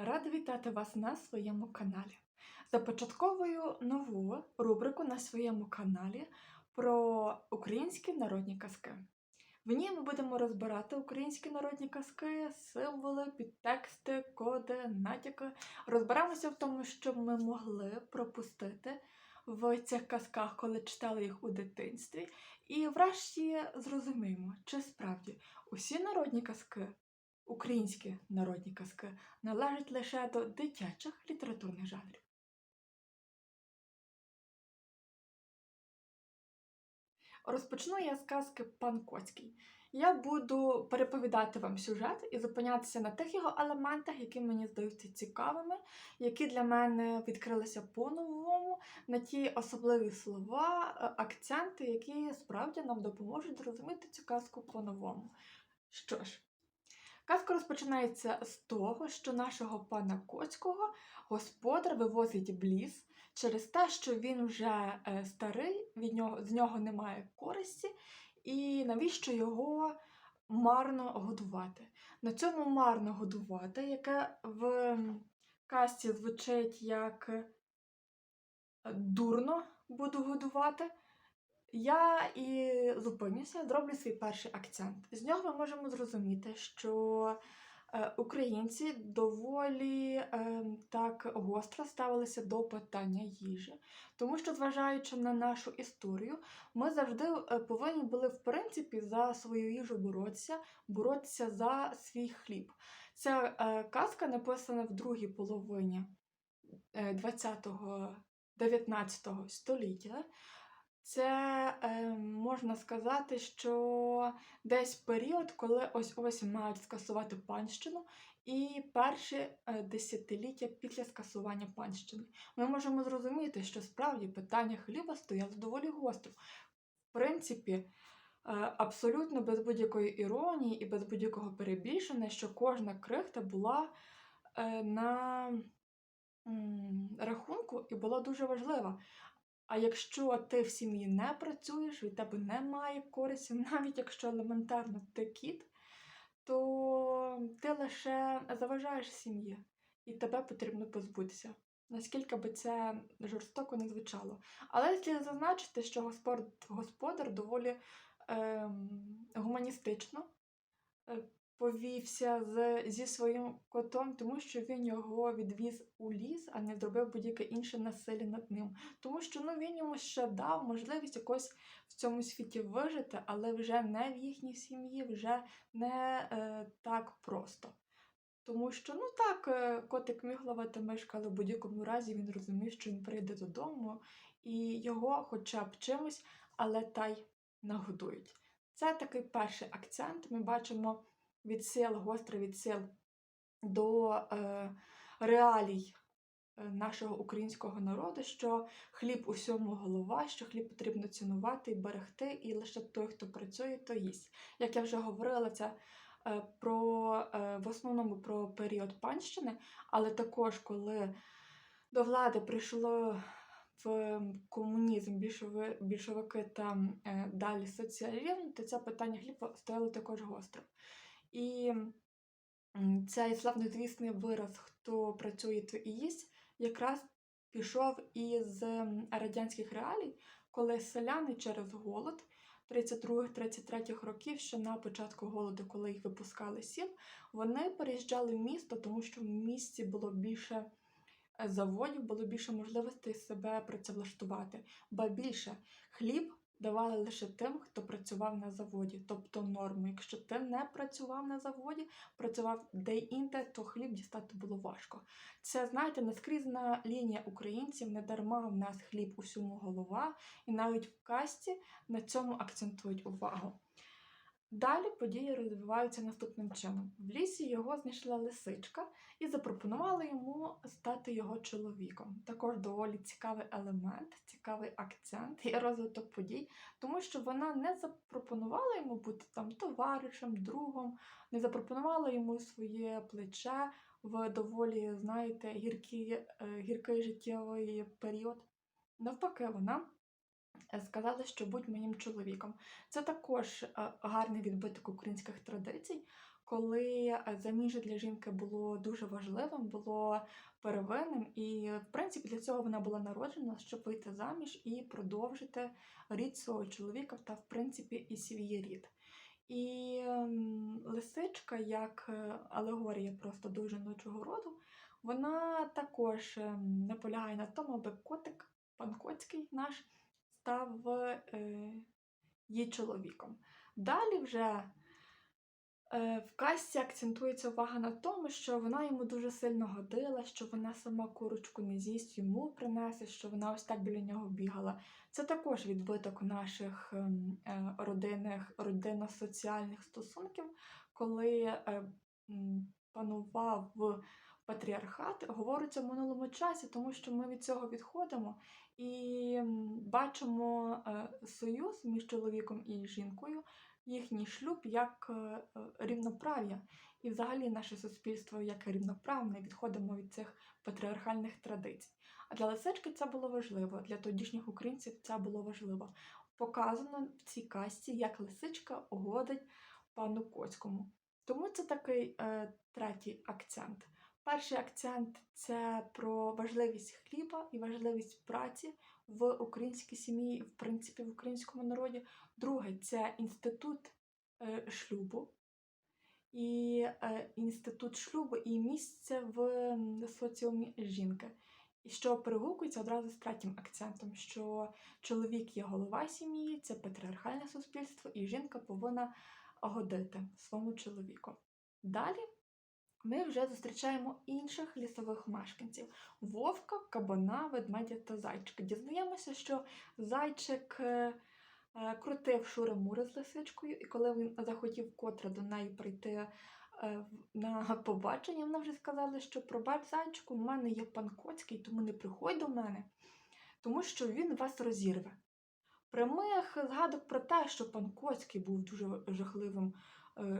Рада вітати вас на своєму каналі. Започатковую нову рубрику на своєму каналі про українські народні казки. В ній ми будемо розбирати українські народні казки, символи, підтексти, коди, натяки. Розберемося в тому, що ми могли пропустити в цих казках, коли читали їх у дитинстві. І врешті зрозуміємо, чи справді усі народні казки, українські народні казки, належать лише до дитячих літературних жанрів. Розпочну я з казки Пан Коцький. Я буду переповідати вам сюжет і зупинятися на тих його елементах, які мені здаються цікавими, які для мене відкрилися по-новому, на ті особливі слова, е, акценти, які справді нам допоможуть зрозуміти цю казку по-новому. Що ж, казка розпочинається з того, що нашого пана Коцького господар вивозить в через те, що він вже е, старий, від нього, з нього немає користі, і навіщо його марно годувати. На цьому марно годувати, яке в казці звучить як е, дурно буду годувати. Я і зупинюся, зроблю свій перший акцент. З нього ми можемо зрозуміти, що е, українці доволі е, так гостро ставилися до питання їжі, тому що, зважаючи на нашу історію, ми завжди е, повинні були, в принципі, за свою їжу боротися, боротися за свій хліб. Ця е, казка написана в другій половині 20-го 19 століття. Це е, можна сказати, що десь період, коли ось ось мають скасувати панщину, і перші е, десятиліття після скасування панщини. Ми можемо зрозуміти, що справді питання хліба стояло доволі гостро. В принципі, е, абсолютно без будь-якої іронії і без будь-якого перебільшення, що кожна крихта була е, на рахунку і була дуже важлива. А якщо ти в сім'ї не працюєш, від тебе немає користі, навіть якщо елементарно ти кіт, то ти лише заважаєш сім'ї, і тебе потрібно позбутися. Наскільки би це жорстоко не звучало. Але слід зазначити, що господар, доволі е, гуманістично повівся з, зі своїм котом, тому що він його відвіз у ліс, а не зробив будь-яке інше насилля над ним. Тому що ну, він йому ще дав можливість якось в цьому світі вижити, але вже не в їхній сім'ї, вже не е, так просто. Тому що, ну так, е, котик міг ловити мишка, але в будь-якому разі він розумів, що він прийде додому, і його хоча б чимось, але та й нагодують. Це такий перший акцент. Ми бачимо відсил, гострий відсил до е, реалій е, нашого українського народу, що хліб усьому голова, що хліб потрібно цінувати і берегти, і лише той, хто працює, то їсть. Як я вже говорила, це е, про, е, в основному про період панщини, але також коли до влади прийшло в комунізм, більшови, більшовики та е, далі соціалізм, то це питання хліба стояло також гостро. І цей славнозвісний вираз, хто працює, то і їсть, якраз пішов із радянських реалій, коли селяни через голод 32-33 років, ще на початку голоду, коли їх випускали сіл, вони переїжджали в місто, тому що в місті було більше е, заводів, було більше можливостей себе працевлаштувати. Ба більше хліб давали лише тим, хто працював на заводі, тобто норми. Якщо ти не працював на заводі, працював де-інде, то хліб дістати було важко. Це, знаєте, наскрізна лінія українців, не дарма в нас хліб усьому голова, і навіть в касті на цьому акцентують увагу. Далі події розвиваються наступним чином. В лісі його знайшла лисичка і запропонувала йому стати його чоловіком. Також доволі цікавий елемент, цікавий акцент і розвиток подій, тому що вона не запропонувала йому бути там товаришем, другом, не запропонувала йому своє плече в доволі, знаєте, гіркий, е, гіркий життєвий період. Навпаки, вона сказали, що будь моїм чоловіком. Це також е, гарний відбиток українських традицій, коли е, заміжжя для жінки було дуже важливим, було первинним, і, в принципі, для цього вона була народжена, щоб вийти заміж і продовжити рід свого чоловіка та, в принципі, і свій рід. І ем, лисичка, як е, алегорія просто до жіночого роду, вона також ем, наполягає на тому, аби котик, пан Коцький наш, став е, її чоловіком. Далі вже е, в касті акцентується увага на тому, що вона йому дуже сильно годила, що вона сама курочку не з'їсть, йому принесе, що вона ось так біля нього бігала. Це також відбиток наших ем, е, родинних, родинно-соціальних стосунків, коли е, панував патріархат, говориться в минулому часі, тому що ми від цього відходимо і бачимо е, союз між чоловіком і жінкою, їхній шлюб як е, рівноправ'я. І взагалі наше суспільство як рівноправне, відходимо від цих патріархальних традицій. А для лисички це було важливо, для тодішніх українців це було важливо. Показано в цій касті, як лисичка угодить пану Коцькому. Тому це такий е, третій акцент. Перший акцент це про важливість хліба і важливість праці в українській сім'ї, в принципі, в українському народі. Другий це інститут е, шлюбу. І е, інститут шлюбу і місце в соціумі жінки. І що перегукується одразу з третім акцентом, що чоловік є голова сім'ї, це патріархальне суспільство, і жінка повинна годити своєму чоловіку. Далі ми вже зустрічаємо інших лісових мешканців: вовка, кабана, ведмедя та зайчика. Дізнаємося, що зайчик е, е, крутив шури-мури з лисичкою, і коли він захотів котре до неї прийти е, на побачення, вона вже сказала, що пробач зайчику, в мене є пан Коцький, тому не приходь до мене, тому що він вас розірве. Прямих згадок про те, що пан Коцький був дуже жахливим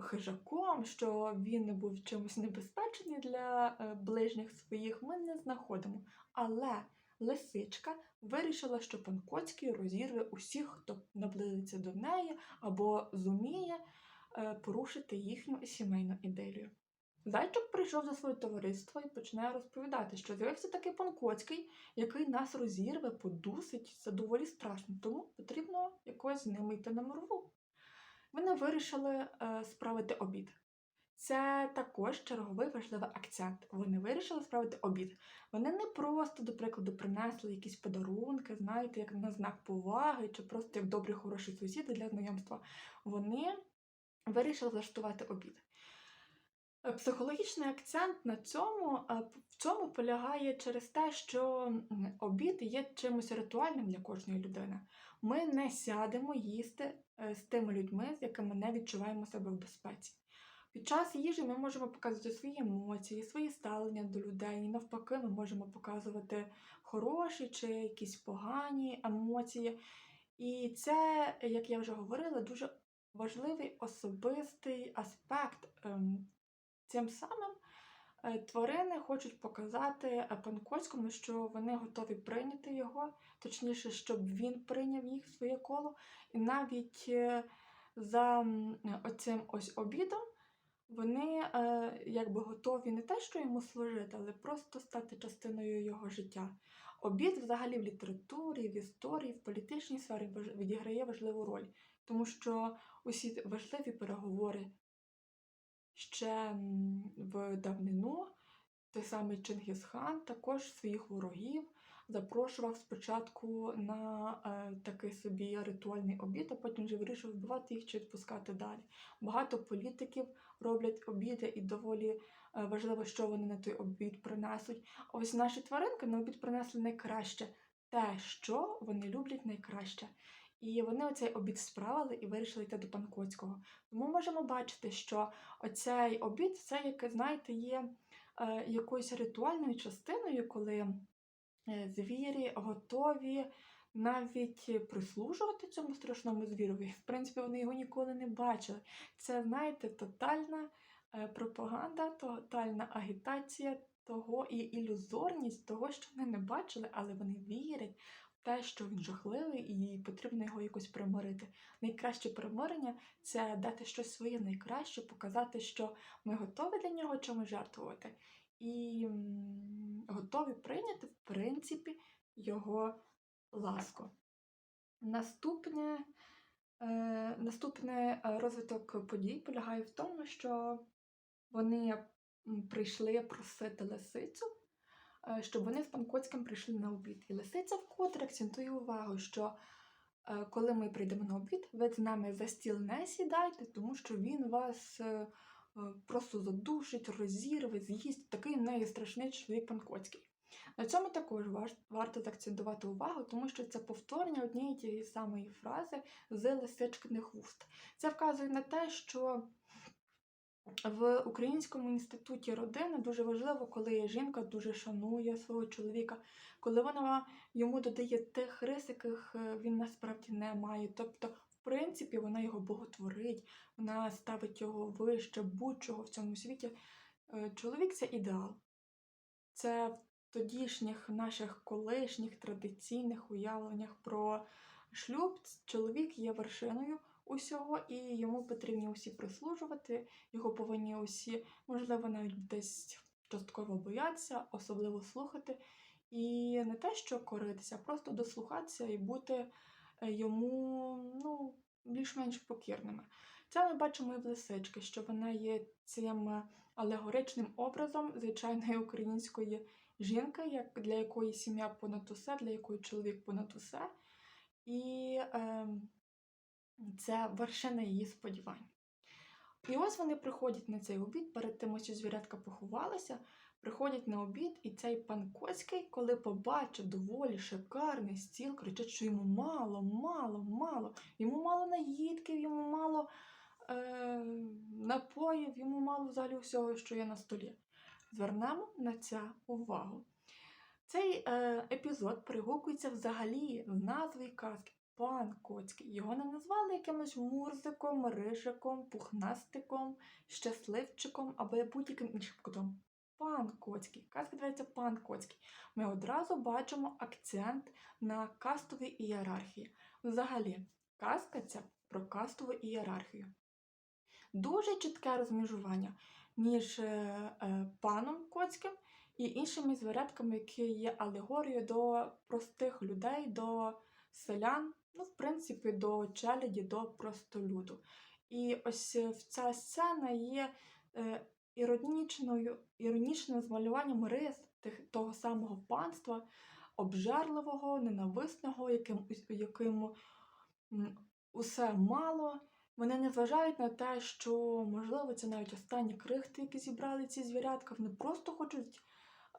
хижаком, що він був чимось небезпечний для е, ближніх своїх, ми не знаходимо. Але лисичка вирішила, що пан Коцький розірве усіх, хто наблизиться до неї або зуміє е, порушити їхню сімейну ідею. Зайчик прийшов за своє товариство і починає розповідати, що з'явився такий пан Коцький, який нас розірве, подусить, це доволі страшно, тому потрібно якось з ними йти на мирову. Вони вирішили е, справити обід. Це також черговий важливий акцент. Вони вирішили справити обід. Вони не просто, до прикладу, принесли якісь подарунки, знаєте, як на знак поваги, чи просто як добрі хороші сусіди для знайомства. Вони вирішили влаштувати обід. Е, Психологічний акцент на цьому е, в цьому полягає через те, що обід є чимось ритуальним для кожної людини. Ми не сядемо їсти е, з тими людьми, з якими не відчуваємо себе в безпеці. Під час їжі ми можемо показувати свої емоції, свої ставлення до людей. І навпаки, ми можемо показувати хороші чи якісь погані емоції. І це, як я вже говорила, дуже важливий особистий аспект. Цим самим е, тварини хочуть показати е, Панкоцькому, що вони готові прийняти його, точніше, щоб він прийняв їх в своє коло. І навіть е, за оцим ось обідом вони якби готові не те, що йому служити, але просто стати частиною його життя. Обід взагалі в літературі, в історії, в політичній сфері відіграє важливу роль, тому що усі важливі переговори ще в давнину той самий Чингісхан також своїх ворогів запрошував спочатку на е, такий собі ритуальний обід, а потім вже вирішив вбивати їх чи відпускати далі. Багато політиків роблять обіди, і доволі е, важливо, що вони на той обід принесуть. Ось наші тваринки на обід принесли найкраще те, що вони люблять найкраще. І вони оцей обід справили і вирішили йти до Панкоцького. Тому можемо бачити, що оцей обід це, яке, знаєте, є е, якоюсь ритуальною частиною, коли е, звірі готові навіть прислужувати цьому страшному звірові. В принципі, вони його ніколи не бачили. Це, знаєте, тотальна е, пропаганда, тотальна агітація того і ілюзорність того, що вони не бачили, але вони вірять те, що він жахливий, і потрібно його якось примирити. Найкраще примирення це дати щось своє найкраще, показати, що ми готові для нього чимось жертвувати, і готові прийняти, в принципі, його ласку. Наступне, е, наступне е, розвиток подій полягає в тому, що вони прийшли просити лисицю, щоб вони з пан Коцьким прийшли на обід. І лисиця вкотре акцентує увагу, що е, коли ми прийдемо на обід, ви з нами за стіл не сідайте, тому що він вас е, е, просто задушить, розірве, з'їсть. Такий в неї страшний чоловік пан Коцький. На цьому також варто заакцентувати увагу, тому що це повторення однієї тієї самої фрази з лисичкиних вуст. Це вказує на те, що в Українському інституті родини дуже важливо, коли жінка дуже шанує свого чоловіка, коли вона йому додає тих рис, яких е, він насправді не має. Тобто, в принципі, вона його боготворить, вона ставить його вище будь-чого в цьому світі. Е, Чоловік це ідеал. Це в тодішніх наших колишніх традиційних уявленнях про шлюб чоловік є вершиною усього, і йому потрібні усі прислужувати, його повинні усі, можливо, навіть десь частково боятися, особливо слухати. І не те, що коритися, просто дослухатися і бути е, йому ну, більш-менш покірними. Це ми бачимо і в лисички, що вона є цим алегоричним образом звичайної української жінки, як для якої сім'я понад усе, для якої чоловік понад усе. І е, це вершина її сподівань. І ось вони приходять на цей обід, перед тим, що звірятка поховалися, приходять на обід, і цей пан Коцький, коли побачив доволі шикарний стіл, кричить, що йому мало, мало, мало, йому мало наїдків, йому мало е, напоїв, йому мало взагалі всього, що є на столі. Звернемо на це увагу. Цей е, епізод перегукується взагалі з назвою казки Пан Коцький. Його не назвали якимось мурзиком, рижиком, пухнастиком, щасливчиком або будь-яким іншим котом. Пан Коцький. Казка називається Пан Коцький. Ми одразу бачимо акцент на кастовій ієрархії. Взагалі, казка ця про кастову ієрархію. Дуже чітке розмежування між е, е, паном Коцьким і іншими звірятками, які є алегорією до простих людей, до селян, ну, в принципі, до челяді, до простолюду. І ось е, ця сцена є е, іронічною, іронічним змалюванням рис того самого панства, обжерливого, ненависного, яким, яким усе мало. Вони не зважають на те, що, можливо, це навіть останні крихти, які зібрали ці звірятка. Вони просто хочуть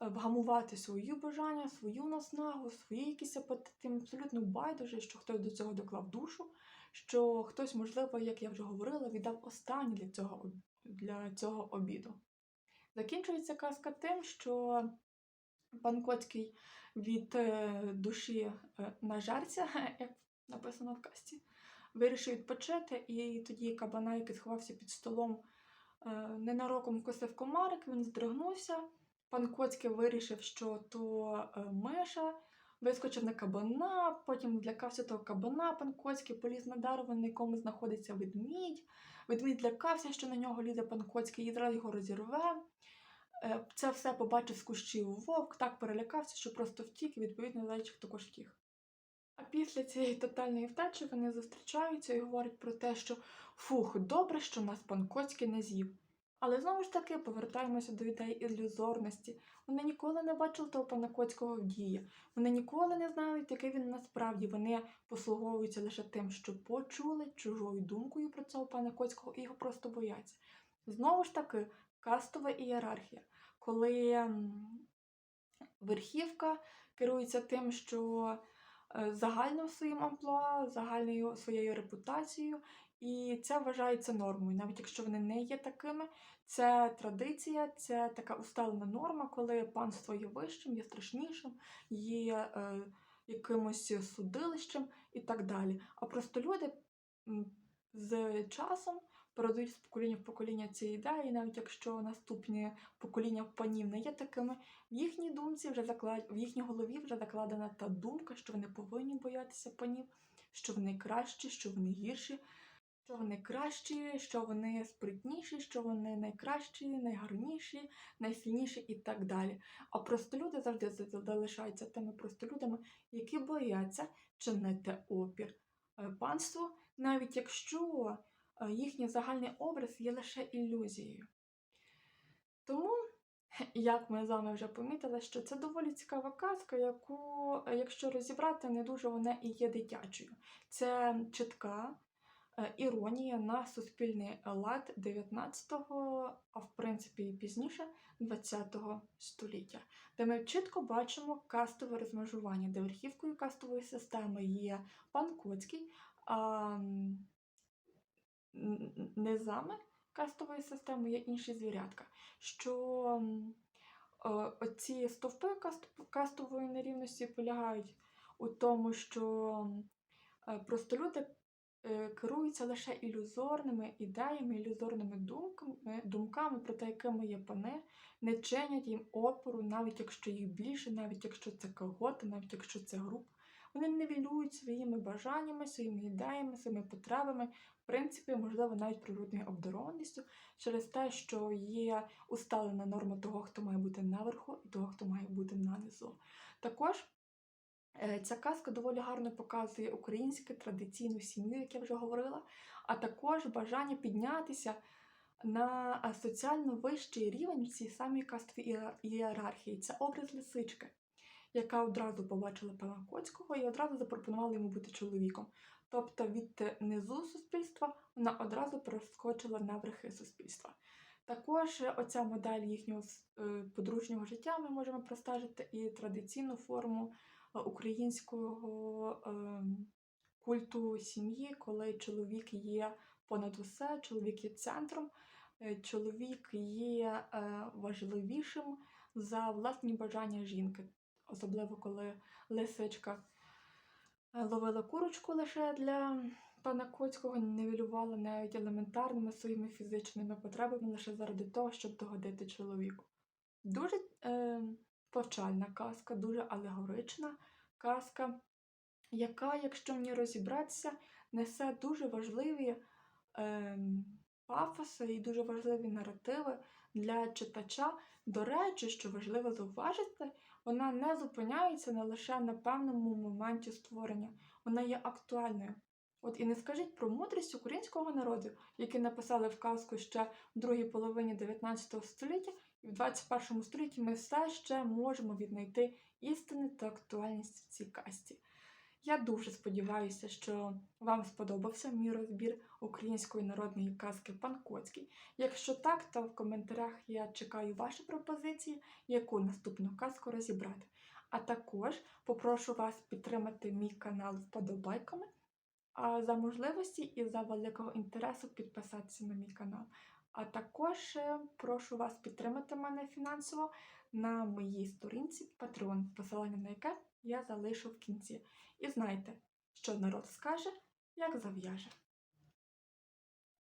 вгамувати свої бажання, свою наснагу, свої якісь апетити. Абсолютно байдуже, що хтось до цього доклав душу, що хтось, можливо, як я вже говорила, віддав останнє для цього, для цього обіду. Закінчується казка тим, що пан Коцький від е, душі е, нажерця, як написано в казці, вирішив відпочити, і тоді кабана, який сховався під столом, е, ненароком вкусив комарик, він здригнувся. Пан Коцький вирішив, що то е, миша, вискочив на кабана, потім злякався того кабана, пан Коцький поліз на дерево, на якому знаходиться ведмідь. Ведмідь злякався, що на нього лізе пан Коцький, і зразу його розірве. Е, Це все побачив з кущів вовк, так перелякався, що просто втік, і відповідно зайчик також втік. А після цієї тотальної втечі вони зустрічаються і говорять про те, що фух, добре, що нас пан Коцький не з'їв. Але знову ж таки повертаємося до ідеї ілюзорності. Вони ніколи не бачили того пана Коцького в дії. Вони ніколи не знають, який він насправді. Вони послуговуються лише тим, що почули чужою думкою про цього пана Коцького і його просто бояться. Знову ж таки, кастова ієрархія, коли верхівка керується тим, що загальним своїм амплуа, загальною своєю репутацією, і це вважається нормою. Навіть якщо вони не є такими, це традиція, це така усталена норма, коли панство є вищим, є страшнішим, є е, якимось судилищем і так далі. А просто люди з часом передають з покоління в покоління ці ідеї, навіть якщо наступні покоління панів не є такими, в їхній думці вже заклад... в їхній голові вже закладена та думка, що вони повинні боятися панів, що вони кращі, що вони гірші, що вони кращі, що вони спритніші, що вони найкращі, найгарніші, найсильніші і так далі. А простолюди завжди залишаються тими простолюдами, які бояться чинити опір е, панству, навіть якщо їхній загальний образ є лише ілюзією. Тому, як ми з вами вже помітили, що це доволі цікава казка, яку, е, якщо розібрати, не дуже вона і є дитячою. Це чітка е, іронія на суспільний лад 19-го, а в принципі і пізніше 20-го століття, де ми чітко бачимо кастове розмежування, де верхівкою кастової системи є пан Коцький, низами кастової системи є інші звірятка. Що е, стовпи кастової нерівності полягають у тому, що е, простолюди е, керуються лише ілюзорними ідеями, ілюзорними думками, думками, про те, якими є пани, не чинять їм опору, навіть якщо їх більше, навіть якщо це коготи, навіть якщо це група. Вони нивелюють своїми бажаннями, своїми ідеями, своїми потребами, в принципі, можливо, навіть природною обдарованістю, через те, що є усталена норма того, хто має бути наверху, і того, хто має бути нанизу. Також Е, Ця казка доволі гарно показує українську традиційну сім'ю, як я вже говорила, а також бажання піднятися на е, соціально вищий рівень в цій самій кастовій ієрархії. Це образ лисички, яка одразу побачила пана Коцького і одразу запропонувала йому бути чоловіком. Тобто від е, низу суспільства вона одразу перескочила на верхи суспільства. Також е, оця модель їхнього е, подружнього життя ми можемо простежити і традиційну форму українського ем, культу сім'ї, коли чоловік є понад усе, чоловік є центром, чоловік є важливішим за власні бажання жінки, особливо коли лисичка е, ловила курочку лише для пана Коцького, нивелювала навіть елементарними своїми фізичними потребами лише заради того, щоб догодити чоловіку. Дуже е, повчальна казка, дуже алегорична казка, яка, якщо ній розібратися, несе дуже важливі ем, пафоси і дуже важливі наративи для читача. До речі, що важливо зауважити, вона не зупиняється не лише на певному моменті створення, вона є актуальною. От і не скажіть про мудрість українського народу, який написали в казку ще в другій половині 19 століття, і в 21 столітті ми все ще можемо віднайти істини та актуальність в цій казці. Я дуже сподіваюся, що вам сподобався мій розбір української народної казки Пан Коцький. Якщо так, то в коментарях я чекаю ваші пропозиції, яку наступну казку розібрати. А також попрошу вас підтримати мій канал вподобайками, а за можливості і за великого інтересу підписатися на мій канал. А також е, прошу вас підтримати мене фінансово на моїй сторінці Patreon, посилання на яке я залишу в кінці. І знайте, що народ скаже, як зав'яже.